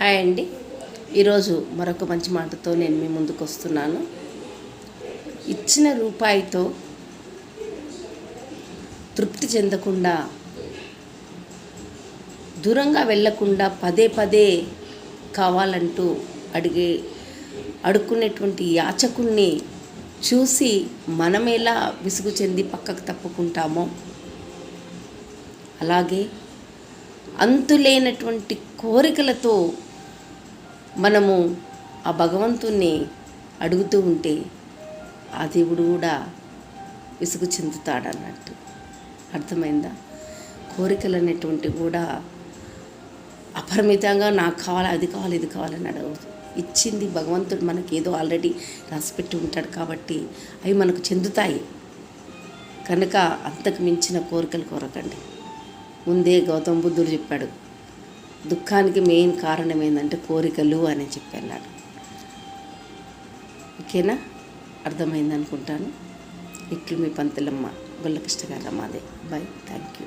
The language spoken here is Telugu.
హాయ్ అండి. ఈరోజు మరొక మంచి మాటతో నేను మీ ముందుకు వస్తున్నాను. ఇచ్చిన రూపాయితో తృప్తి చెందకుండా దూరంగా వెళ్ళకుండా పదే పదే కావాలంటూ అడిగే అడుక్కునేటువంటి యాచకుణ్ణి చూసి మనమేలా విసుగు చెంది పక్కకు తప్పుకుంటామో? అలాగే అంతులేనటువంటి కోరికలతో మనము ఆ భగవంతుణ్ణి అడుగుతూ ఉంటే ఆ దేవుడు కూడా విసుగు చెందుతాడన్నట్టు. అర్థమైందా? కోరికలు అనేటువంటివి కూడా అపరిమితంగా నాకు కావాలి అది కావాలి ఇది కావాలని అడగదు ఇచ్చింది భగవంతుడు మనకి ఏదో ఆల్రెడీ రాసిపెట్టి ఉంటాడు కాబట్టి అవి మనకు చెందుతాయి. కనుక అంతకు మించిన కోరికలు కోరకండి. ముందే గౌతమ బుద్ధుడు చెప్పాడు దుఃఖానికి మెయిన్ కారణం ఏంటంటే కోరికలు అని చెప్పి అన్నాడు ఓకేనా? అర్థమైంది అనుకుంటాను ఇట్లు మీ పంతులమ్మ గొల్లకృష్ణ గారు అమ్మాదే బాయ్ థ్యాంక్ యూ